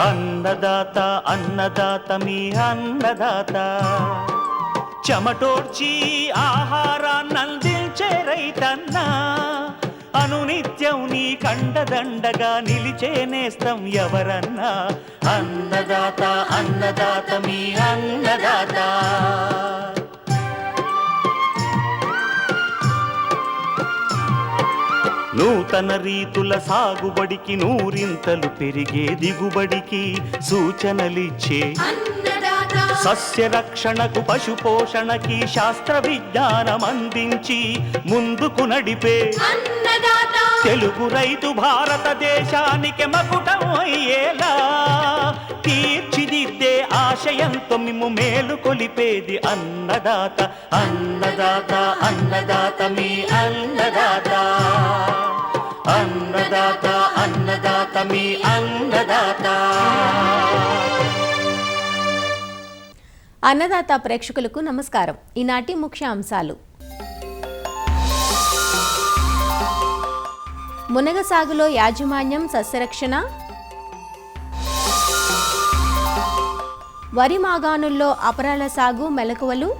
అన్నదాత అన్నదాత మీ అన్నదాత. చెమటోడ్చి ఆహారాన్ని అందించే రైతన్నా. అనునిత్యం నీ కండదండగా నిలిచే నేస్తం ఎవరన్నా. అన్నదాత అన్నదాత మీ అన్నదాత. నూతన రీతుల సాగుబడికి నూరింతలు పెరిగే దిగుబడికి సూచనలిచ్చే అన్నదాత. సస్య రక్షణకు పశు పోషణకి శాస్త్ర విజ్ఞానం అందించి ముందుకు నడిపే అన్నదాత. తెలుగు రైతు భారతదేశానికి మకుటం అయ్యేలా. తీర్చిదిద్దే ఆశయంతో మేము మేలు కొలిపేది అన్నదాత. అన్నదాత అన్నదాత మీ అన్నదాత. అన్నదాత అన్నదాత మీ అన్నదాత. అన్నదాత ప్రేక్షకులకు నమస్కారం. ఈనాటి ముఖ్య అంశాలు మునగ సాగులో యాజమాన్యం సస్యరక్షణ. వరి మాగాణుల్లో అపరాల సాగు మెలకువలు.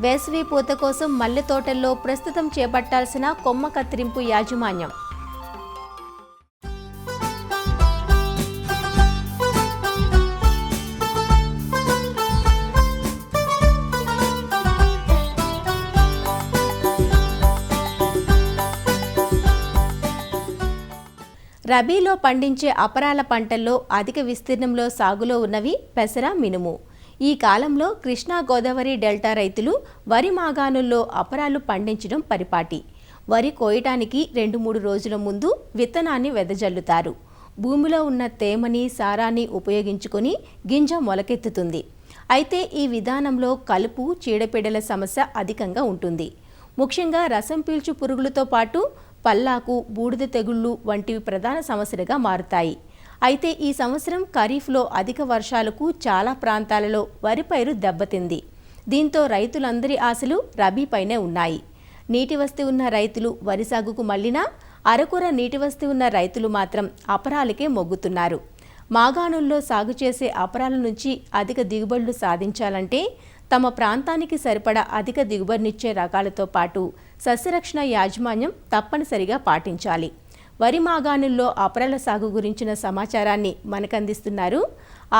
వేసవి పూత కోసం మల్లె తోటల్లో ప్రస్తుతం చేపట్టాల్సిన కొమ్మ కత్తిరింపు యాజమాన్యం. రబీలో పండించే అపరాల పంటల్లో అధిక విస్తీర్ణంలో సాగులో ఉన్నవి పెసర మినుము. ఈ కాలంలో కృష్ణా గోదావరి డెల్టా రైతులు వరి మాగాణుల్లో అపరాలు పండించడం పరిపాటి. వరి కోయటానికి రెండు మూడు రోజుల ముందు విత్తనాన్ని వెదజల్లుతారు. భూమిలో ఉన్న తేమని సారాన్ని ఉపయోగించుకొని గింజ మొలకెత్తుతుంది. అయితే ఈ విధానంలో కలుపు చీడపీడల సమస్య అధికంగా ఉంటుంది. ముఖ్యంగా రసం పీల్చు పురుగులతో పాటు పల్లాకు బూడిద తెగుళ్ళు వంటివి ప్రధాన సమస్యలుగా మారుతాయి. అయితే ఈ సంవత్సరం ఖరీఫ్లో అధిక వర్షాలకు చాలా ప్రాంతాలలో వరి పైరు దెబ్బతింది. దీంతో రైతులందరి ఆశలు రబీపైనే ఉన్నాయి. నీటి వస్తి ఉన్న రైతులు వరి సాగుకు మళ్ళినా అరకొర నీటి వస్తి ఉన్న రైతులు మాత్రం అపరాలకే మొగ్గుతున్నారు. మాగాణుల్లో సాగు చేసే అపరాల నుంచి అధిక దిగుబడులు సాధించాలంటే తమ ప్రాంతానికి సరిపడా అధిక దిగుబడినిచ్చే రకాలతో పాటు సస్యరక్షణ యాజమాన్యం తప్పనిసరిగా పాటించాలి. వరి మాగాణుల్లో అపరాల సాగు గురించిన సమాచారాన్ని మనకందిస్తున్నారు.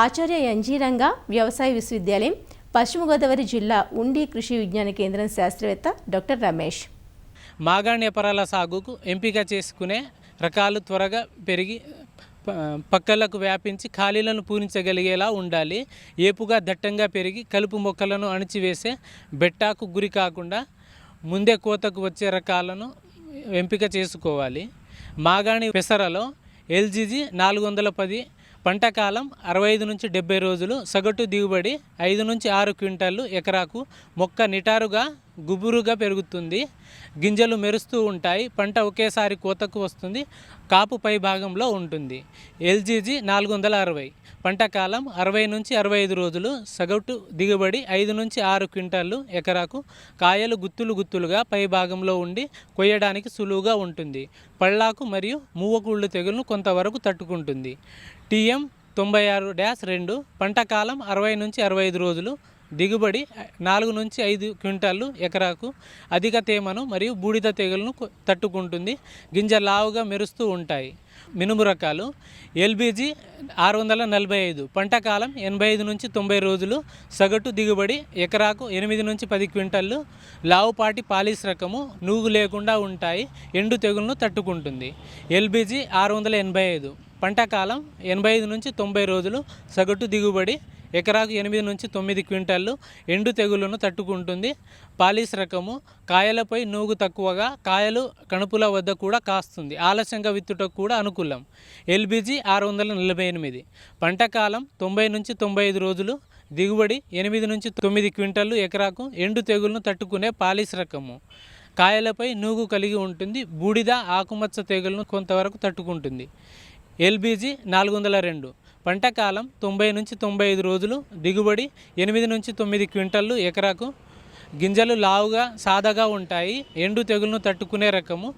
ఆచార్య ఎంజీరంగా వ్యవసాయ విశ్వవిద్యాలయం పశ్చిమ గోదావరి జిల్లా ఉండి కృషి విజ్ఞాన కేంద్రం శాస్త్రవేత్త డాక్టర్ రమేష్. మాగాణి అపరాల సాగుకు ఎంపిక చేసుకునే రకాలు త్వరగా పెరిగి పక్కలకు వ్యాపించి ఖాళీలను పూరించగలిగేలా ఉండాలి. ఏపుగా దట్టంగా పెరిగి కలుపు మొక్కలను అణిచివేసే బెట్టాకు గురి కాకుండా ముందే కోతకు వచ్చే రకాలను ఎంపిక చేసుకోవాలి. మాగాణి పెసరలో ఎల్జీజీ నాలుగు వందల పది పంట కాలం అరవై ఐదు నుంచి డెబ్బై రోజులు సగటు దిగుబడి ఐదు నుంచి ఆరు క్వింటాళ్ళు ఎకరాకు మొక్క నిటారుగా గుబురుగా పెరుగుతుంది. గింజలు మెరుస్తూ ఉంటాయి. పంట ఒకేసారి కోతకు వస్తుంది. కాపు పై భాగంలో ఉంటుంది. ఎల్జీజీ నాలుగు వందల అరవై. పంట కాలం అరవై నుంచి అరవై ఐదు రోజులు. సగటు దిగుబడి ఐదు నుంచి ఆరు క్వింటాళ్ళు ఎకరాకు. కాయలు గుత్తులు గుత్తులుగా పై భాగంలో ఉండి కొయ్యడానికి సులువుగా ఉంటుంది. పళ్ళాకు మరియు మూవకుళ్ళు తెగులను కొంతవరకు తట్టుకుంటుంది. టీఎం తొంభై ఆరు డ్యాష్ రెండు. పంట కాలం అరవై నుంచి అరవై ఐదు రోజులు. దిగుబడి నాలుగు నుంచి ఐదు క్వింటాళ్ళు ఎకరాకు అధిక తేమను మరియు బూడిద తెగులను తట్టుకుంటుంది. గింజ లావుగా మెరుస్తూ ఉంటాయి. మినుము రకాలు ఎల్బీజీ ఆరు వందల నలభై ఐదు పంట కాలం ఎనభై ఐదు నుంచి తొంభై రోజులు సగటు దిగుబడి ఎకరాకు ఎనిమిది నుంచి పది క్వింటాళ్ళు లావుపాటి పాలిస్ రకము నూగు లేకుండా ఉంటాయి ఎండు తెగులను తట్టుకుంటుంది. ఎల్బీజీ ఆరు వందల ఎనభై ఐదు. పంట కాలం ఎనభై ఐదు నుంచి తొంభై రోజులు. సగటు దిగుబడి ఎకరాకు ఎనిమిది నుంచి తొమ్మిది క్వింటాళ్ళు ఎండు తెగులను తట్టుకుంటుంది. పాలిస్ రకము కాయలపై నూగు తక్కువగా కాయలు కణుపుల వద్ద కూడా కాస్తుంది. ఆలస్యంగా విత్తుటకు కూడా అనుకూలం. ఎల్బీజీ ఆరు వందల నలభై ఎనిమిది. పంట కాలం తొంభై నుంచి తొంభై ఐదు రోజులు. దిగుబడి ఎనిమిది నుంచి తొమ్మిది క్వింటాళ్ళు ఎకరాకు ఎండు తెగులను తట్టుకునే పాలిస్ రకము. కాయలపై నూగు కలిగి ఉంటుంది. బూడిద ఆకుమచ్చ తెగులను కొంతవరకు తట్టుకుంటుంది. ఎల్బీజీ నాలుగు వందల రెండు. పంట కాలం తొంభై నుంచి తొంభై ఐదు రోజులు దిగుబడి ఎనిమిది నుంచి తొమ్మిది క్వింటళ్ళు ఎకరాకు. గింజలు లావుగా సాదాగా ఉంటాయి. ఎండు తెగులను తట్టుకునే రకము.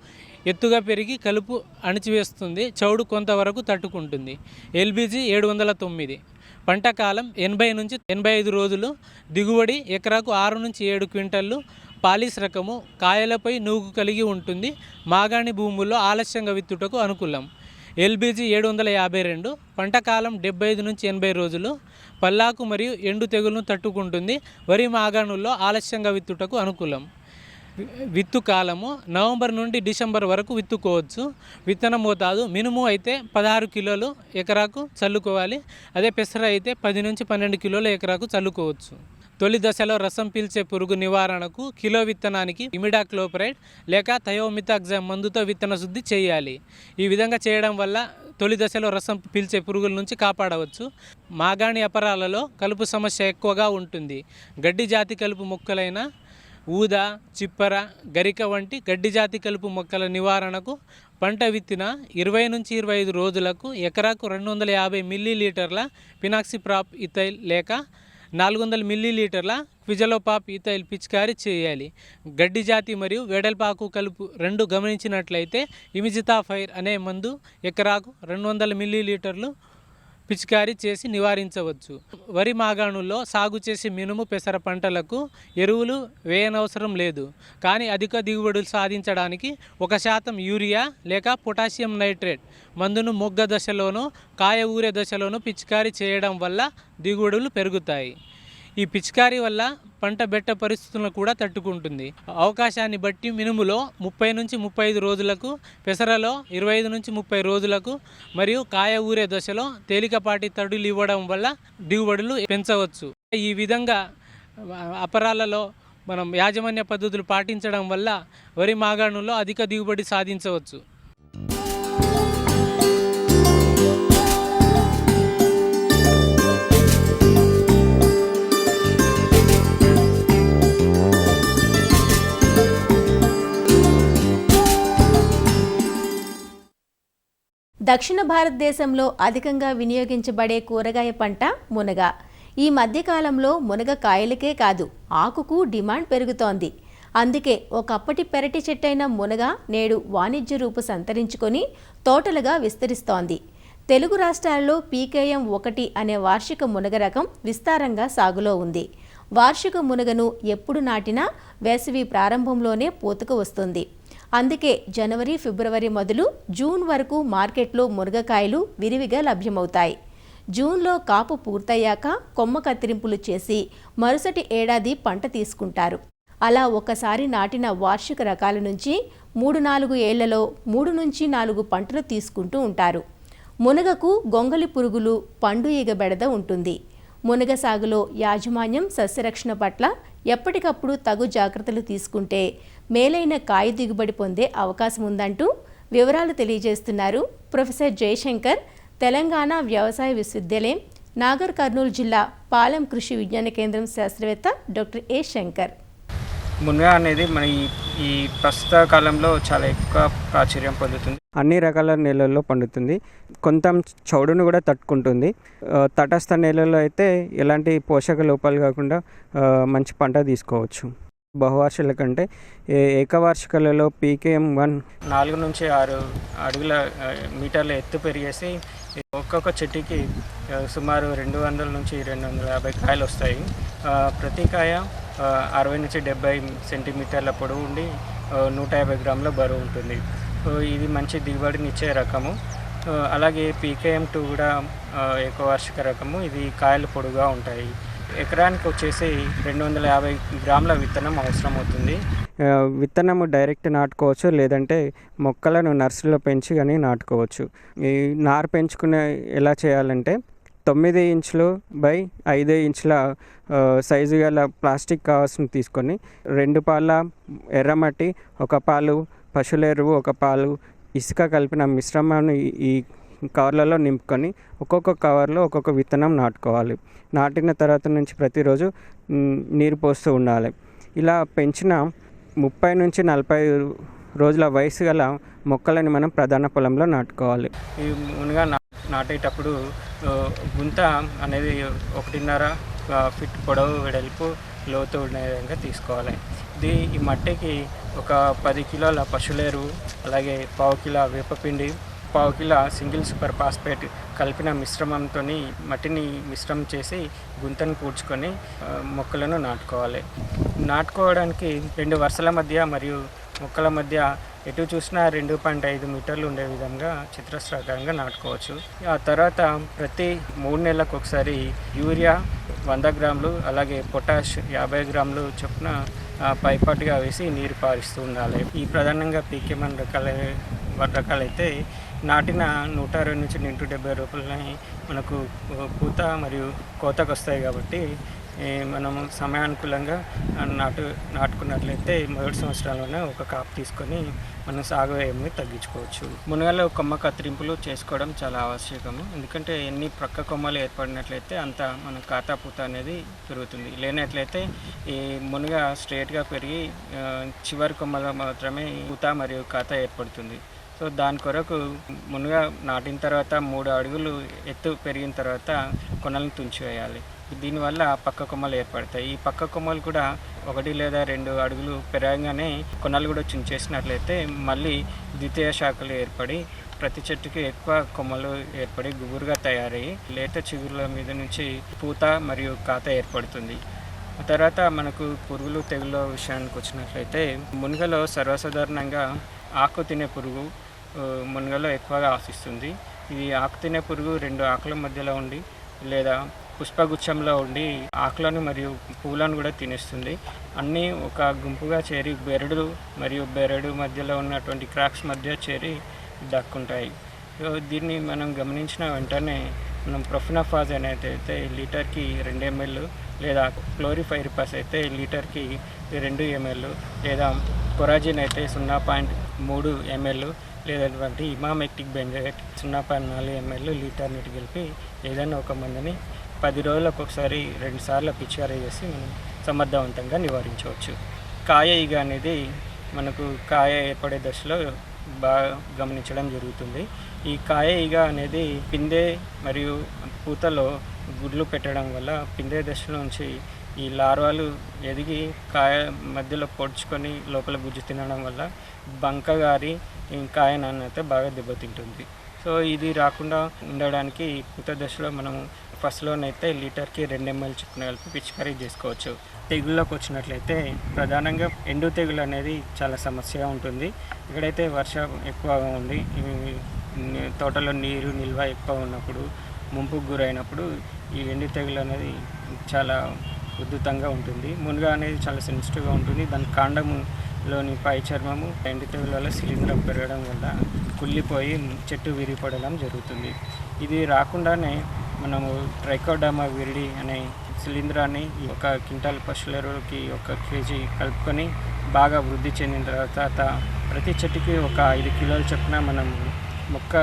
ఎత్తుగా పెరిగి కలుపు అణిచివేస్తుంది. చౌడు కొంతవరకు తట్టుకుంటుంది. ఎల్బీజీ ఏడు వందల తొమ్మిది. పంట కాలం ఎనభై నుంచి ఎనభై ఐదు రోజులు దిగుబడి ఎకరాకు ఆరు నుంచి ఏడు క్వింటళ్ళు పాలిస్ రకము కాయలపై నూగు కలిగి ఉంటుంది. మాగాణి భూముల్లో ఆలస్యంగా విత్తుటకు అనుకూలం. ఎల్బీజీ ఏడు వందల యాభై రెండు పంట కాలం డెబ్బై ఐదు నుంచి ఎనభై రోజులు పల్లాకు మరియు ఎండు తెగులను తట్టుకుంటుంది. వరి మాగాణుల్లో ఆలస్యంగా విత్తుటకు అనుకూలం. విత్తు కాలము నవంబర్ నుండి డిసెంబర్ వరకు విత్తుకోవచ్చు. విత్తన మోతాదు మినుము అయితే పదహారు కిలోలు ఎకరాకు చల్లుకోవాలి. అదే పెసర అయితే పది నుంచి పన్నెండు కిలోల ఎకరాకు చల్లుకోవచ్చు. తొలి దశలో రసం పీల్చే పురుగు నివారణకు కిలో విత్తనానికి ఇమిడాక్లోపరైడ్ లేక థయోమితాగ్జామ్ మందుతో విత్తన శుద్ధి చేయాలి. ఈ విధంగా చేయడం వల్ల తొలి దశలో రసం పీల్చే పురుగుల నుంచి కాపాడవచ్చు. మాగాణి అపరాలలో కలుపు సమస్య ఎక్కువగా ఉంటుంది. గడ్డి జాతి కలుపు మొక్కలైన ఊద చిప్పర గరిక వంటి గడ్డి జాతి కలుపు మొక్కల నివారణకు పంట విత్తిన ఇరవై నుంచి ఇరవై ఐదు రోజులకు ఎకరాకు రెండు వందల యాభై మిల్లీ లీటర్ల పినాక్సిప్రాప్ ఇథైల్ లేక నాలుగు వందల మిల్లీ లీటర్ల క్విజలోపాప్ ఇథైల్ పిచికారీ చేయాలి. గడ్డి జాతి మరియు వెడల్పాకు కలుపు రెండు గమనించినట్లయితే ఇమిజితా ఫైర్ అనే మందు ఎకరాకు రెండు వందల మిల్లీ లీటర్లు పిచికారీ చేసి నివారించవచ్చు. వరి మాగాణుల్లో సాగు చేసే మినుము పెసర పంటలకు ఎరువులు వేయనవసరం లేదు. కానీ అధిక దిగుబడులు సాధించడానికి ఒక శాతం యూరియా లేక పొటాషియం నైట్రేట్ మందును మొగ్గ దశలోనూ కాయ ఊరే దశలోనూ పిచికారీ చేయడం వల్ల దిగుబడులు పెరుగుతాయి. ఈ పిచికారీ వల్ల పంట బెట్ట పరిస్థితులను కూడా తట్టుకుంటుంది. అవకాశాన్ని బట్టి మినుములో ముప్పై నుంచి ముప్పై ఐదు రోజులకు పెసరలో ఇరవై ఐదు నుంచి ముప్పై రోజులకు మరియు కాయ ఊరే దశలో తేలికపాటి తడులు ఇవ్వడం వల్ల దిగుబడులు పెంచవచ్చు. ఈ విధంగా అపరాలలో మనం యాజమాన్య పద్ధతులు పాటించడం వల్ల వరి మాగాణులో అధిక దిగుబడి సాధించవచ్చు. దక్షిణ భారతదేశంలో అధికంగా వినియోగించబడే కూరగాయ పంట మునగ. ఈ మధ్యకాలంలో మునగ కాయలకే కాదు ఆకుకు డిమాండ్ పెరుగుతోంది. అందుకే ఒకప్పటి పెరటి చెట్టైన మునగ నేడు వాణిజ్య రూపు సంతరించుకొని తోటలుగా విస్తరిస్తోంది. తెలుగు రాష్ట్రాల్లో పీకేఎం ఒకటి అనే వార్షిక మునగ రకం విస్తారంగా సాగులో ఉంది. వార్షిక మునగను ఎప్పుడు నాటినా వేసవి ప్రారంభంలోనే పూతకు వస్తుంది. అందుకే జనవరి ఫిబ్రవరి మొదలు జూన్ వరకు మార్కెట్లో మునగకాయలు విరివిగా లభ్యమవుతాయి. జూన్లో కాపు పూర్తయ్యాక కొమ్మ కత్తిరింపులు చేసి మరుసటి ఏడాది పంట తీసుకుంటారు. అలా ఒకసారి నాటిన వార్షిక రకాల నుంచి మూడు నాలుగు ఏళ్ళలో మూడు నుంచి నాలుగు పంటలు తీసుకుంటూ ఉంటారు. మునగకు గొంగలి పురుగులు పండు ఈగ బెడద ఉంటుంది. మునగ సాగులో యాజమాన్యం సస్యరక్షణ పట్ల ఎప్పటికప్పుడు తగు జాగ్రత్తలు తీసుకుంటే మేలైన కాయ దిగుబడి పొందే అవకాశం ఉందంటూ వివరాలు తెలియజేస్తున్నారు ప్రొఫెసర్ జయశంకర్ తెలంగాణ వ్యవసాయ విశ్వవిద్యాలయం నాగర్ కర్నూలు జిల్లా పాలెం కృషి విజ్ఞాన కేంద్రం శాస్త్రవేత్త డాక్టర్ ఏ శంకర్. మునగ అనేది మన ఈ ప్రస్తుత కాలంలో చాలా ఎక్కువ ప్రాచుర్యం పొందుతుంది. అన్ని రకాల నేలల్లో పండుతుంది. కొంత చౌడును కూడా తట్టుకుంటుంది. తటస్థ నేలల్లో అయితే ఎలాంటి పోషక లోపాలు కాకుండా మంచి పంట తీసుకోవచ్చు. బహువార్షిక కంటే ఏకవార్షికలలో పీకేఎం వన్ నాలుగు నుంచి ఆరు అడుగుల మీటర్ల ఎత్తు పెరిగేసి ఒక్కొక్క చెట్టుకి సుమారు రెండు వందల నుంచి రెండు వందల యాభై కాయలు వస్తాయి. ప్రతి కాయ అరవై నుంచి డెబ్బై సెంటీమీటర్ల పొడవు ఉండి నూట యాభై గ్రాముల బరువు ఉంటుంది. సో ఇది మంచి దిగుబడినిచ్చే రకము. అలాగే పీకేఎం టూ కూడా ఏకవార్షిక రకము. ఇది కాయలు పొడుగా ఉంటాయి. ఎకరానికి వచ్చేసి రెండు వందల యాభై గ్రాముల విత్తనం అవసరం అవుతుంది విత్తనము డైరెక్ట్ నాటుకోవచ్చు లేదంటే మొక్కలను నర్సరీలో పెంచి కానీ నాటుకోవచ్చు. ఈ నారు పెంచుకునే ఎలా చేయాలంటే తొమ్మిది ఇంచులు బై ఐదు ఇంచుల సైజు గల ప్లాస్టిక్ కవర్స్ని తీసుకొని రెండు పాల ఎర్రమట్టి ఒక పాలు పశువుల ఎరువు ఒక పాలు ఇసుక కలిపిన మిశ్రమాన్ని ఈ కవర్లలో నింపుకొని ఒక్కొక్క కవర్లో ఒక్కొక్క విత్తనం నాటుకోవాలి. నాటిన తర్వాత నుంచి ప్రతిరోజు నీరు పోస్తూ ఉండాలి. ఇలా పెంచిన ముప్పై నుంచి నలభై రోజుల వయసు గల మొక్కలని మనం ప్రధాన పొలంలో నాటుకోవాలి. ఈ మునగా నాటేటప్పుడు గుంత అనేది ఒకటిన్నర ఫిట్ పొడవు వెడల్పు లోతు ఉండే విధంగా తీసుకోవాలి. ఇది ఈ మట్టికి ఒక పది కిలోల పశువులేరు అలాగే పావు కిలో వేపపిండి పావు కిలో సింగిల్ సూపర్ ఫాస్ఫేట్ కలిపిన మిశ్రమంతో మట్టిని మిశ్రమం చేసి గుంతను పూడ్చుకొని మొక్కలను నాటుకోవాలి. నాటుకోవడానికి రెండు వరుసల మధ్య మరియు మొక్కల మధ్య ఎటు చూసినా రెండు పాయింట్ ఐదు మీటర్లు ఉండే విధంగా చిత్రస్రాకారంగా నాటుకోవచ్చు. ఆ తర్వాత ప్రతి మూడు నెలలకు ఒకసారి యూరియా వంద గ్రాములు అలాగే పొటాష్ యాభై గ్రాములు చొప్పున పైపాటుగా వేసి నీరు పారిస్తూ ఉండాలి. ఈ ప్రధానంగా పీకేమన్ రకాల రకాలైతే నాటిన నూట అరవై నుంచి నూట డెబ్బై రూపాయలని మనకు పూత మరియు కోతకు వస్తాయి కాబట్టి మనం సమయానుకూలంగా నాటు నాటుకున్నట్లయితే మొదటి సంవత్సరంలోనే ఒక కాపు తీసుకొని మనం సాగు వ్యయంని తగ్గించుకోవచ్చు. మునగలో కొమ్మ కత్తిరింపులు చేసుకోవడం చాలా ఆవశ్యకము. ఎందుకంటే ఎన్ని ప్రక్క కొమ్మలు ఏర్పడినట్లయితే అంత మన ఖాతా పూత అనేది పెరుగుతుంది. లేనట్లయితే ఈ మునగ స్ట్రేట్గా పెరిగి చివరి కొమ్మలో మాత్రమే పూత మరియు ఖాతా ఏర్పడుతుంది. సో దాని కొరకు ముందుగా నాటిన తర్వాత మూడు అడుగులు ఎత్తు పెరిగిన తర్వాత కొనలను తుంచివేయాలి. దీనివల్ల పక్క కొమ్మలు ఏర్పడతాయి. ఈ పక్క కొమ్మలు కూడా ఒకటి లేదా రెండు అడుగులు పెరగగానే కొనలు కూడా చుంచేసినట్లయితే మళ్ళీ ద్వితీయ శాఖలు ఏర్పడి ప్రతి చెట్టుకి ఎక్కువ కొమ్మలు ఏర్పడి గుబురుగా తయారయ్యి లేత చిగురుల మీద నుంచి పూత మరియు కాత ఏర్పడుతుంది. ఆ తర్వాత మనకు పురుగులు తెగుళ్ళ విషయానికి వచ్చినట్లయితే మునగలో సర్వసాధారణంగా ఆకు తినే పురుగు మునగలో ఎక్కువగా ఆశిస్తుంది. ఇది ఆకు తినే పురుగు రెండు ఆకుల మధ్యలో ఉండి లేదా పుష్పగుచ్చంలో ఉండి ఆకులను మరియు పూలను కూడా తినేస్తుంది. అన్నీ ఒక గుంపుగా చేరి బెరడు మరియు బెరడు మధ్యలో ఉన్నటువంటి క్రాక్స్ మధ్య చేరి దక్కుంటాయి. సో దీన్ని మనం గమనించిన వెంటనే మనం ప్రొఫినఫాజ్ అనేది అయితే లీటర్కి రెండు ఎంఎల్ లేదా క్లోరిఫైరిపాస్ అయితే లీటర్కి రెండు ఎంఎల్ లేదా కొరాజిన్ అయితే సున్నా పాయింట్ మూడు ఎంఎల్ లేదటువంటి ఇమామెక్టిక్ బెంజైట్ సున్నా పాయింట్ నాలుగు ఎంఎల్ లీటర్ నీటి కలిపి ఏదైనా ఒక మందుని పది రోజులకు ఒకసారి రెండు సార్లు పిచికారీ చేసి మనం సమర్థవంతంగా నివారించవచ్చు. కాయ ఈగ అనేది మనకు కాయ ఏర్పడే దశలో బాగా గమనించడం జరుగుతుంది. ఈ కాయ ఈగ అనేది పిందె మరియు పూతలో గుడ్లు పెట్టడం వల్ల పిందె దశలో నుంచి ఈ లార్వాలు ఎదిగి కాయ మధ్యలో పొడుచుకొని లోపల గుజ్జు తినడం వల్ల బంక గారి కాయ నాణ్యత బాగా దెబ్బతింటుంది. సో ఇది రాకుండా ఉండడానికి పూత దశలో మనం ఫస్ట్లోనైతే లీటర్కి రెండు ఎంఎల్ చొప్పున కలిపి పిచికారీ చేసుకోవచ్చు. తెగుళ్ళకు వచ్చినట్లయితే ప్రధానంగా ఎండు తెగులు అనేది చాలా సమస్యగా ఉంటుంది. ఇక్కడైతే వర్షం ఎక్కువగా ఉండి తోటలో నీరు నిల్వ ఎక్కువ ఉన్నప్పుడు ముంపుకు గురైనప్పుడు ఈ ఎండు తెగులు అనేది చాలా ఉద్ధృతంగా ఉంటుంది. మునుగ అనేది చాలా సెన్సిటివ్గా ఉంటుంది. దాని కాండములోని పై చర్మము ఎండు తెగుల శిలీంధ్రం పెరగడం వల్ల కుళ్ళిపోయి చెట్టు విరిగిపడడం జరుగుతుంది. ఇది రాకుండానే మనము ట్రైకోడమా విరిడి అనే శిలీంధ్రాన్ని ఒక క్వింటాల్ పశువులకి ఒక కేజీ కలుపుకొని బాగా వృద్ధి చెందిన తర్వాత ప్రతి చెట్టుకి ఒక ఐదు కిలోల చొప్పున మనం మొక్క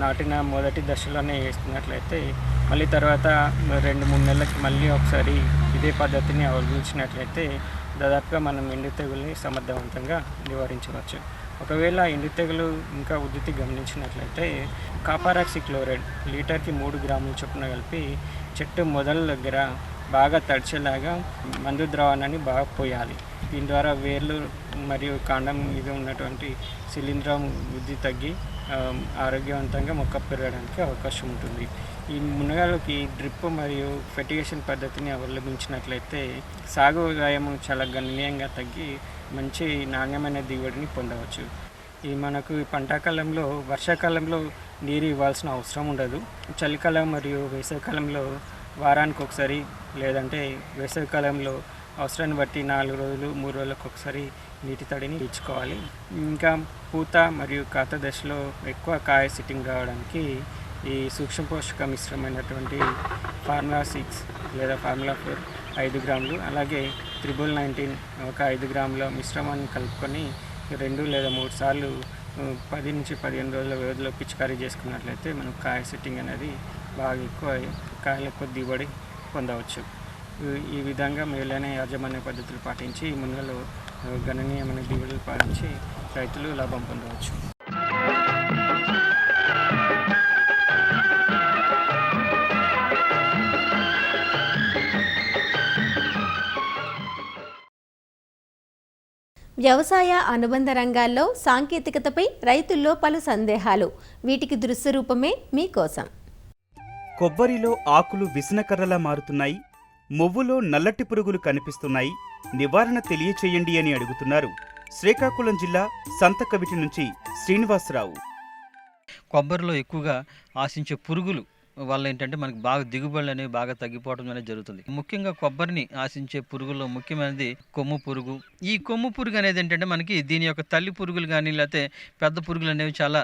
నాటిన మొదటి దశలోనే వేస్తున్నట్లయితే మళ్ళీ తర్వాత రెండు మూడు నెలలకి మళ్ళీ ఒకసారి ఇదే పద్ధతిని అవలంబించినట్లయితే దాదాపుగా మనం ఎండు తెగుల్ని సమర్థవంతంగా నివారించవచ్చు. ఒకవేళ ఎండు తెగులు ఇంకా ఉద్ధృతి గమనించినట్లయితే కాపారాక్సి క్లోరైడ్ లీటర్కి మూడు గ్రాముల చొప్పున కలిపి చెట్టు మొదల దగ్గర బాగా తడిచేలాగా మందు ద్రావణాన్ని బాగా పోయాలి. దీని ద్వారా వేర్లు మరియు కాండం మీద ఉన్నటువంటి శిలీంధ్రం వృద్ధి తగ్గి ఆరోగ్యవంతంగా మొక్క పెరగడానికి అవకాశం ఉంటుంది. ఈ మునగాలకి డ్రిప్ మరియు ఫెటిగేషన్ పద్ధతిని అవలంబించినట్లయితే సాగు వ్యయం చాలా గణనీయంగా తగ్గి మంచి నాణ్యమైన దిగుబడిని పొందవచ్చు. ఈ మనకు పంటాకాలంలో వర్షాకాలంలో నీరు ఇవ్వాల్సిన అవసరం ఉండదు. చలికాలం మరియు వేసవికాలంలో వారానికి ఒకసారి లేదంటే వేసవికాలంలో అవసరాన్ని బట్టి నాలుగు రోజులు మూడు రోజులకు ఒకసారి నీటి తడిని ఇచ్చుకోవాలి ఇంకా పూత మరియు కాత దశలో ఎక్కువ కాయ సిట్టింగ్ రావడానికి ఈ సూక్ష్మ పోషక మిశ్రమైనటువంటి ఫార్ములా సిక్స్ లేదా ఫార్ములా ఫోర్ ఐదు గ్రాములు అలాగే త్రిబుల్ నైన్టీన్ ఒక ఐదు గ్రాముల మిశ్రమాన్ని కలుపుకొని రెండు లేదా మూడు సార్లు పది నుంచి పదిహేను రోజుల వ్యవధిలో పిచికారీ చేసుకున్నట్లయితే మనం కాయ సెట్టింగ్ అనేది బాగా ఎక్కువ కాయలు ఎక్కువ దిగుబడి పొందవచ్చు. ఈ- విధంగా మేలైన యాజమాన్య పద్ధతులు పాటించి ముందులో గణనీయమైన దిగుబడులు పాటించి రైతులు లాభం పొందవచ్చు. వ్యవసాయ అనుబంధ రంగాల్లో సాంకేతికతపై రైతుల్లో పలు సందేహాలు. వీటికి దృశ్య రూపమే మీకోసం కొబ్బరిలో ఆకులు విసనకర్రలా మారుతున్నాయి. మొవ్వులో నల్లటి పురుగులు కనిపిస్తున్నాయి. నివారణ తెలియచేయండి అని అడుగుతున్నారు. శ్రీకాకుళం జిల్లా సంతకవిటి నుంచి శ్రీనివాసరావు. కొబ్బరిలో ఎక్కువగా ఆశించే పురుగులు వల్ల ఏంటంటే మనకి బాగా దిగుబడులు అనేవి బాగా తగ్గిపోవడం అనేది జరుగుతుంది. ముఖ్యంగా కొబ్బరిని ఆశించే పురుగుల్లో ముఖ్యమైనది కొమ్ము పురుగు. ఈ కొమ్ము పురుగు అనేది ఏంటంటే మనకి దీని యొక్క తల్లి పురుగులు కానీ లేకపోతే పెద్ద పురుగులు అనేవి చాలా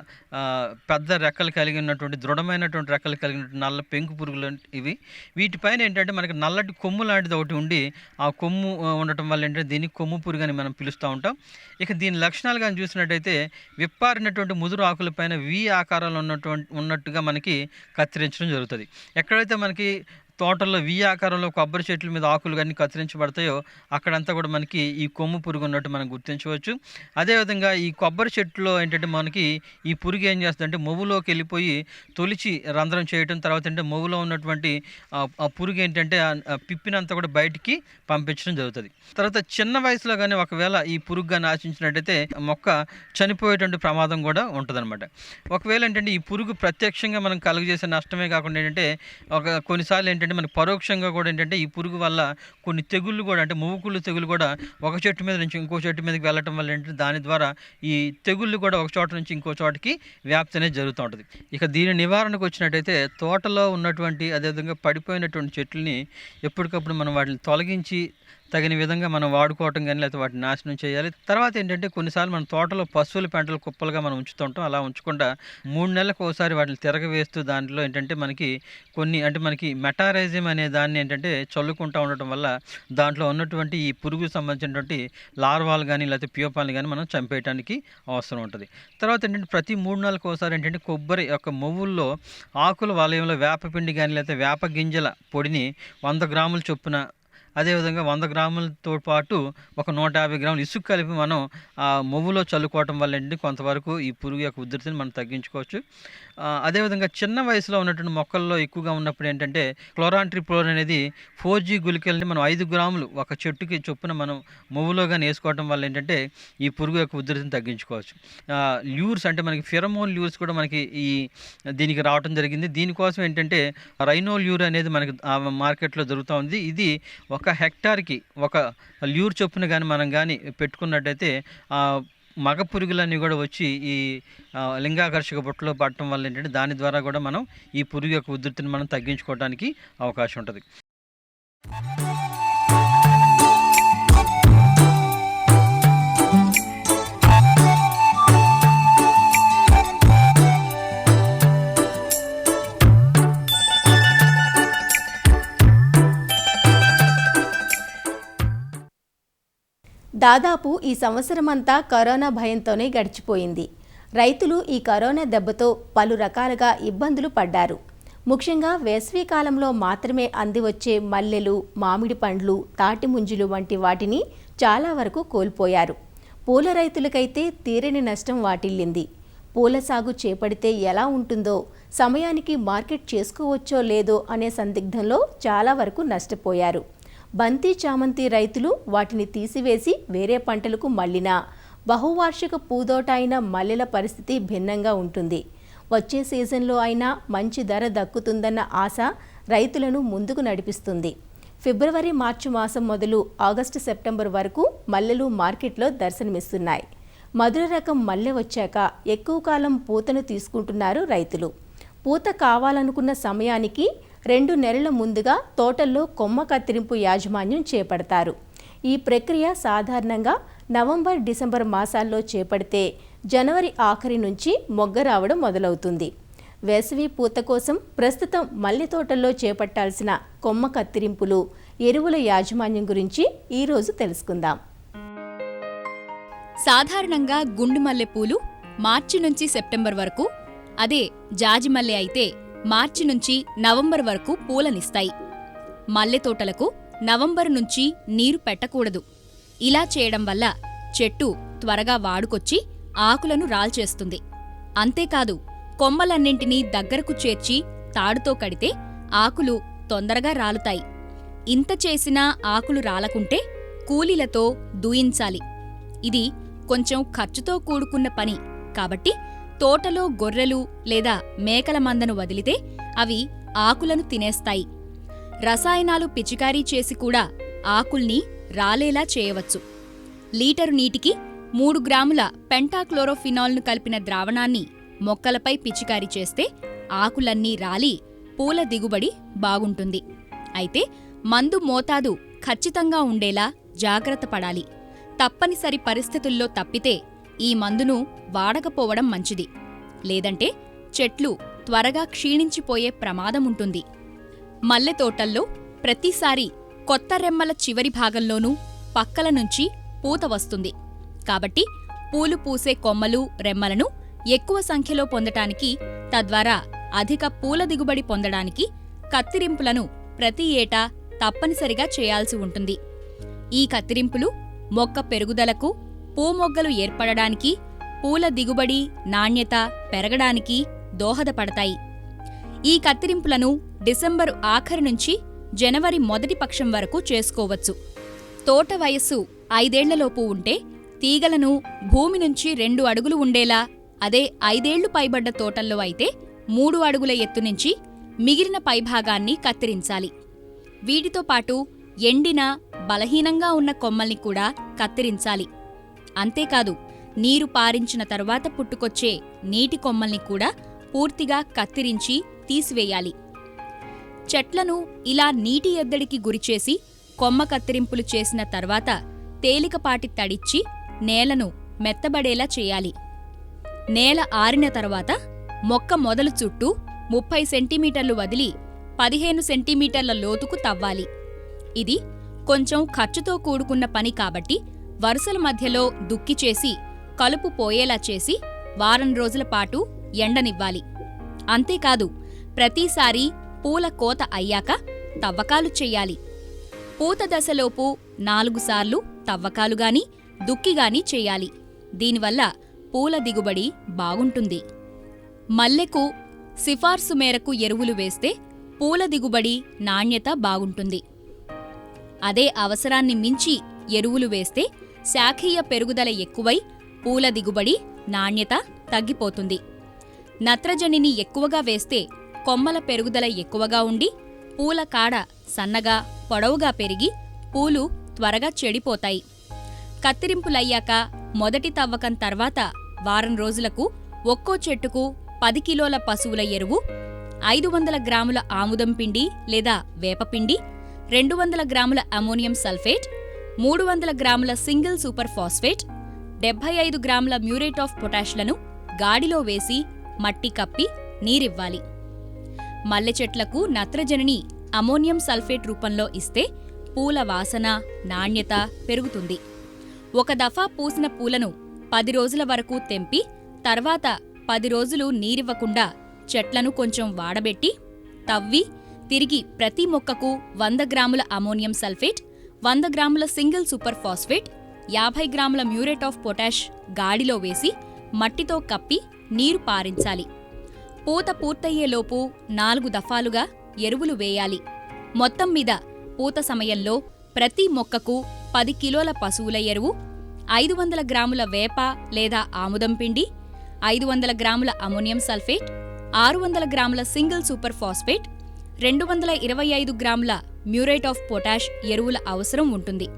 పెద్ద రెక్కలు కలిగి ఉన్నటువంటి దృఢమైనటువంటి రెక్కలు కలిగిన నల్ల పెంకు పురుగులు ఇవి. వీటిపైన ఏంటంటే మనకి నల్లటి కొమ్ము లాంటిది ఒకటి ఉండి ఆ కొమ్ము ఉండటం వల్ల ఏంటంటే దీన్ని కొమ్ము పురుగు అని మనం పిలుస్తూ ఉంటాం. ఇక దీని లక్షణాలు కానీ చూసినట్టయితే విప్పారినటువంటి ముదురు ఆకులపైన వి ఆకారంలో ఉన్నటువంటి ఉన్నట్టుగా మనకి కత్తిరించడం జరుగుతుంది. ఎక్కడైతే మనకి తోటల్లో వి ఆకారంలో కొబ్బరి చెట్ల మీద ఆకులు కానీ కత్తిరించబడతాయో అక్కడంతా కూడా మనకి ఈ కొమ్ము పురుగు ఉన్నట్టు మనం గుర్తించవచ్చు. అదేవిధంగా ఈ కొబ్బరి చెట్టులో ఏంటంటే మనకి ఈ పురుగు ఏం చేస్తుందంటే మొవ్వులోకి వెళ్ళిపోయి తొలిచి రంధ్రం చేయటం తర్వాత ఏంటంటే మొవ్వులో ఉన్నటువంటి ఆ పురుగు ఏంటంటే ఆ- పిప్పినంతా కూడా బయటికి పంపించడం జరుగుతుంది. తర్వాత చిన్న వయసులో కానీ ఒకవేళ ఈ పురుగు కానీ ఆశించినట్టయితే మొక్క చనిపోయేటువంటి ప్రమాదం కూడా ఉంటుందన్నమాట. ఒకవేళ ఏంటంటే ఈ పురుగు ప్రత్యక్షంగా మనం కలుగజేసే నష్టమే కాకుండా ఏంటంటే ఒక కొన్నిసార్లు ఏంటంటే మనకి పరోక్షంగా కూడా ఏంటంటే ఈ పురుగు వల్ల కొన్ని తెగుళ్ళు కూడా అంటే మూకుళ్ళు తెగులు కూడా ఒక చెట్టు మీద నుంచి ఇంకో చెట్టు మీదకి వెళ్ళటం వల్ల ఏంటంటే దాని ద్వారా ఈ తెగుళ్ళు కూడా ఒక చోట నుంచి ఇంకో చోటకి వ్యాప్తి అనేది జరుగుతూ ఉంటుంది. ఇక దీని నివారణకు వచ్చినట్టయితే తోటలో ఉన్నటువంటి అదేవిధంగా పడిపోయినటువంటి చెట్లని ఎప్పటికప్పుడు మనం వాటిని తొలగించి తగిన విధంగా మనం వాడుకోవటం కానీ లేకపోతే వాటిని నాశనం చేయాలి. తర్వాత ఏంటంటే కొన్నిసార్లు మన తోటలో పశువుల పెంటలు కుప్పలుగా మనం ఉంచుతుంటాం. అలా ఉంచకుండా మూడు నెలలకు ఒకసారి వాటిని తిరగవేస్తూ దాంట్లో ఏంటంటే మనకి కొన్ని అంటే మనకి మెటారైజం అనే దాన్ని ఏంటంటే చల్లుకుంటూ ఉండటం వల్ల దాంట్లో ఉన్నటువంటి ఈ పురుగుకు సంబంధించినటువంటి లార్వాలు కానీ లేకపోతే ప్యూపాలు కానీ మనం చంపేయడానికి అవసరం ఉంటుంది. తర్వాత ఏంటంటే ప్రతి మూడు నెలలకు ఒకసారి ఏంటంటే కొబ్బరి యొక్క మొవ్వుల్లో ఆకుల వలయంలో వేపపిండి కానీ లేకపోతే వేప గింజల పొడిని వంద గ్రాముల చొప్పున అదేవిధంగా వంద గ్రాములతో పాటు ఒక నూట యాభై గ్రాములు ఇసుక కలిపి మనం ఆ మొవ్వులో చల్లుకోవటం వల్ల ఏంటి కొంతవరకు ఈ పురుగు యొక్క ఉధృతిని మనం తగ్గించుకోవచ్చు. అదేవిధంగా చిన్న వయసులో ఉన్నటువంటి మొక్కల్లో ఎక్కువగా ఉన్నప్పుడు ఏంటంటే క్లోరాంట్రిప్లోర్ అనేది ఫోర్ జీ గుళికల్ని మనం ఐదు గ్రాములు ఒక చెట్టుకి చొప్పున మనం మొవ్వులో కానీ వల్ల ఏంటంటే ఈ పురుగు యొక్క ఉధృతిని తగ్గించుకోవచ్చు. ల్యూర్స్ అంటే మనకి ఫిరమోన్ ల్యూర్స్ కూడా మనకి ఈ దీనికి రావటం జరిగింది. దీనికోసం ఏంటంటే రైనో ల్యూర్ అనేది మనకి మార్కెట్లో దొరుకుతూ ఉంది. ఇది ఒక హెక్టార్కి ఒక ల్యూర్ చొప్పున కానీ మనం కానీ పెట్టుకున్నట్టయితే మగ పురుగులన్నీ కూడా వచ్చి ఈ లింగాకర్షక బుట్టలో పడటం వల్ల ఏంటంటే దాని ద్వారా కూడా మనం ఈ పురుగు యొక్క ఉధృతిని మనం తగ్గించుకోవడానికి అవకాశం ఉంటుంది. దాదాపు ఈ సంవత్సరమంతా కరోనా భయంతోనే గడిచిపోయింది. రైతులు ఈ కరోనా దెబ్బతో పలు రకాలుగా ఇబ్బందులు పడ్డారు. ముఖ్యంగా వేసవి కాలంలో మాత్రమే అందివచ్చే మల్లెలు మామిడి పండ్లు తాటి ముంజులు వంటి వాటిని చాలా వరకు కోల్పోయారు. పూల రైతులకైతే తీరని నష్టం వాటిల్లింది. పూల సాగు చేపడితే ఎలా ఉంటుందో సమయానికి మార్కెట్ చేసుకోవచ్చో లేదో అనే సందిగ్ధంలో చాలా వరకు నష్టపోయారు. బంతి చామంతి రైతులు వాటిని తీసివేసి వేరే పంటలకు మళ్ళినా బహువార్షిక పూదోట అయిన మల్లెల పరిస్థితి భిన్నంగా ఉంటుంది. వచ్చే సీజన్లో అయినా మంచి ధర దక్కుతుందన్న ఆశ రైతులను ముందుకు నడిపిస్తుంది. ఫిబ్రవరి మార్చి మాసం మొదలు ఆగస్టు సెప్టెంబర్ వరకు మల్లెలు మార్కెట్లో దర్శనమిస్తున్నాయి. మధుర రకం మల్లె వచ్చాక ఎక్కువ కాలం పూతను తీసుకుంటున్నారు రైతులు. పూత కావాలనుకున్న సమయానికి రెండు నెలల ముందుగా తోటల్లో కొమ్మ కత్తిరింపు యాజమాన్యం చేపడతారు. ఈ ప్రక్రియ సాధారణంగా నవంబర్ డిసెంబర్ మాసాల్లో చేపడితే జనవరి ఆఖరి నుంచి మొగ్గ రావడం మొదలవుతుంది. వేసవి పూత కోసం ప్రస్తుతం మల్లె తోటల్లో చేపట్టాల్సిన కొమ్మ కత్తిరింపులు ఎరువుల యాజమాన్యం గురించి ఈరోజు తెలుసుకుందాం. సాధారణంగా గుండు మల్లెపూలు మార్చి నుంచి సెప్టెంబర్ వరకు అదే జాజి మల్లె అయితే మార్చి నుంచి నవంబర్ వరకు పూలనిస్తాయి. మల్లె తోటలకు నవంబర్ నుంచి నీరు పెట్టకూడదు. ఇలా చేయడం వల్ల చెట్టు త్వరగా వాడుకొచ్చి ఆకులను రాల్చేస్తుంది. అంతేకాదు కొమ్మలన్నింటినీ దగ్గరకు చేర్చి తాడుతో కడితే ఆకులు తొందరగా రాలుతాయి. ఇంత చేసినా ఆకులు రాలకుంటే కూలీలతో దూయించాలి. ఇది కొంచెం ఖర్చుతో కూడుకున్న పని కాబట్టి తోటలో గొర్రెలు లేదా మేకల మందను వదిలితే అవి ఆకులను తినేస్తాయి. రసాయనాలు పిచికారీ చేసి కూడా ఆకుల్ని రాలేలా చేయవచ్చు. లీటరు నీటికి మూడు గ్రాముల పెంటాక్లోరోఫినాల్ను కలిపిన ద్రావణాన్ని మొక్కలపై పిచికారీ చేస్తే ఆకులన్నీ రాలి పూల దిగుబడి బాగుంటుంది. అయితే మందు మోతాదు ఖచ్చితంగా ఉండేలా జాగ్రత్త పడాలి. తప్పనిసరి పరిస్థితుల్లో తప్పితే ఈ మందును వాడకపోవడం మంచిది. లేదంటే చెట్లు త్వరగా క్షీణించిపోయే ప్రమాదం ఉంటుంది మల్లె తోటల్లో ప్రతిసారి కొత్త రెమ్మల చివరి భాగంలోనూ పక్కల నుంచి పూత వస్తుంది. కాబట్టి పూలు పూసే కొమ్మలు రెమ్మలను ఎక్కువ సంఖ్యలో పొందటానికి తద్వారా అధిక పూల దిగుబడి పొందడానికి కత్తిరింపులను ప్రతి ఏటా తప్పనిసరిగా చేయాల్సి ఉంటుంది. ఈ కత్తిరింపులు మొక్క పెరుగుదలకు పూమొగ్గలు ఏర్పడడానికి పూల దిగుబడి నాణ్యత పెరగడానికి దోహదపడతాయి. ఈ కత్తిరింపులను డిసెంబరు ఆఖరి నుంచి జనవరి మొదటి పక్షం వరకు చేసుకోవచ్చు. తోట వయస్సు ఐదేళ్ళలోపు ఉంటే తీగలను భూమి నుంచి రెండు అడుగులు ఉండేలా అదే ఐదేళ్ళు పైబడ్డ తోటల్లో అయితే మూడు అడుగుల ఎత్తు నుంచి మిగిలిన పైభాగాన్ని కత్తిరించాలి. వీటితో పాటు ఎండిన బలహీనంగా ఉన్న కొమ్మల్ని కూడా కత్తిరించాలి. అంతేకాదు నీరు పారించిన తర్వాత పుట్టుకొచ్చే నీటి కొమ్మల్ని కూడా పూర్తిగా కత్తిరించి తీసివేయాలి. చెట్లను ఇలా నీటి ఎద్దడికి గురిచేసి కొమ్మ కత్తిరింపులు చేసిన తర్వాత తేలికపాటి తడిచ్చి నేలను మెత్తబడేలా చేయాలి. నేల ఆరిన తర్వాత మొక్క మొదలు చుట్టూ ముప్పై సెంటీమీటర్లు వదిలి పదిహేను సెంటీమీటర్ల లోతుకు తవ్వాలి. ఇది కొంచెం ఖర్చుతో కూడుకున్న పని కాబట్టి వరుసల మధ్యలో దుక్కి చేసి కలుపు పోయేలా చేసి వారం రోజుల పాటు ఎండనివ్వాలి. అంతేకాదు ప్రతిసారి పూల కోత అయ్యాక తవ్వకాలు చెయ్యాలి. పూత దశలోపు నాలుగు సార్లు తవ్వకాలుగాని దుక్కిగాని చేయాలి దీనివల్ల పూల దిగుబడి బాగుంటుంది. మల్లెకు సిఫార్సు మేరకు ఎరువులు వేస్తే పూల దిగుబడి నాణ్యత బాగుంటుంది. అదే అవసరాన్ని మించి ఎరువులు వేస్తే శాఖీయ పెరుగుదల ఎక్కువై పూల దిగుబడి నాణ్యత తగ్గిపోతుంది. నత్రజనిని ఎక్కువగా వేస్తే కొమ్మల పెరుగుదల ఎక్కువగా ఉండి పూల కాడ సన్నగా పొడవుగా పెరిగి పూలు త్వరగా చెడిపోతాయి. కత్తిరింపులయ్యాక మొదటి తవ్వకం తర్వాత వారం రోజులకు ఒక్కో చెట్టుకు పది కిలోల పశువుల ఎరువు ఐదు వందల గ్రాముల ఆముదం పిండి లేదా వేపపిండి రెండు వందల గ్రాముల అమోనియం సల్ఫేట్ మూడు వందల గ్రాముల సింగిల్ సూపర్ ఫాస్ఫేట్ డెబ్బై ఐదు గ్రాముల మ్యూరేట్ ఆఫ్ పొటాష్లను గాడిలో వేసి మట్టి కప్పి నీరివ్వాలి. మల్లె చెట్లకు నత్రజనిని అమోనియం సల్ఫేట్ రూపంలో ఇస్తే పూల వాసన నాణ్యత పెరుగుతుంది. ఒక దఫా పూసిన పూలను పది రోజుల వరకు తెంపి తర్వాత పది రోజులు నీరివ్వకుండా చెట్లను కొంచెం వాడబెట్టి తవ్వి తిరిగి ప్రతి మొక్కకు వంద గ్రాముల అమోనియం సల్ఫేట్ వంద గ్రాముల సింగిల్ సూపర్ ఫాస్ఫేట్ యాభై గ్రాముల మ్యూరేట్ ఆఫ్ పొటాష్ గాడిలో వేసి మట్టితో కప్పి నీరు పారించాలి. పూత పూర్తయ్యేలోపు నాలుగు దఫాలుగా ఎరువులు వేయాలి. మొత్తం మీద పూత సమయంలో ప్రతి మొక్కకు పది కిలోల పశువుల ఎరువు ఐదు వందల గ్రాముల వేప లేదా ఆముదం పిండి ఐదు వందల గ్రాముల అమోనియం సల్ఫేట్ ఆరు వందల గ్రాముల సింగిల్ సూపర్ ఫాస్ఫేట్ రెండు వందల ఇరవై ఐదు గ్రాముల మ్యూరేట్ ఆఫ్ పొటాష్ ఎరువుల అవసరం ఉంటుంది.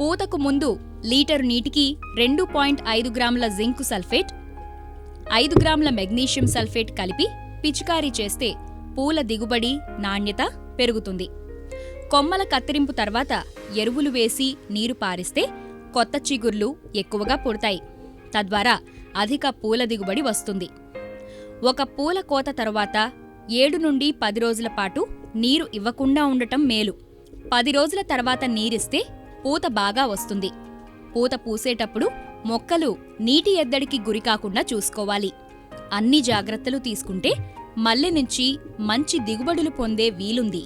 పూతకు ముందు లీటరు నీటికి రెండు పాయింట్ ఐదు గ్రాముల జింక్ సల్ఫేట్ ఐదు గ్రాముల మెగ్నీషియం సల్ఫేట్ కలిపి పిచికారీ చేస్తే పూల దిగుబడి నాణ్యత పెరుగుతుంది. కొమ్మల కత్తిరింపు తర్వాత ఎరువులు వేసి నీరు పారిస్తే కొత్త చిగుర్లు ఎక్కువగా పుడతాయి. తద్వారా అధిక పూల దిగుబడి వస్తుంది. ఒక పూల కోత తరువాత ఏడు నుండి పది రోజుల పాటు నీరు ఇవ్వకుండా ఉండటం మేలు. పది రోజుల తర్వాత నీరిస్తే పూత బాగా వస్తుంది. పూత పూసేటప్పుడు మొక్కలు నీటి ఎద్దడికి గురికాకుండా చూసుకోవాలి. అన్ని జాగ్రత్తలు తీసుకుంటే మల్లె నుంచి మంచి దిగుబడులు పొందే వీలుంది.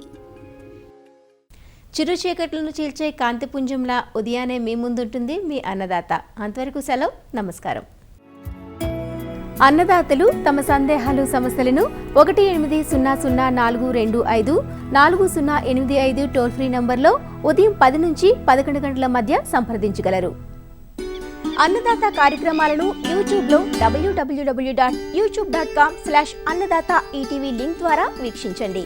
చిరు చీకట్లను చీల్చే కాంతిపుంజంలా ఉదయాన్నే మీ ముందుంటుంది మీ అన్నదాత. అంతవరకు సెలవు నమస్కారం. అన్నదాతలు తమ సందేహాలు సమస్యలను ఒకటి ఎనిమిది సున్నా సున్నా నాలుగు రెండు ఐదు నాలుగు సున్నా ఎనిమిది ఐదు టోల్ ఫ్రీ నంబర్లో ఉదయం పది నుంచి పదకొండు గంటల మధ్య సంప్రదించగలరు. అన్నదాత కార్యక్రమాలను యూట్యూబ్లో W W W dot YouTube dot com slash Annadata ETV link ద్వారా వీక్షించండి.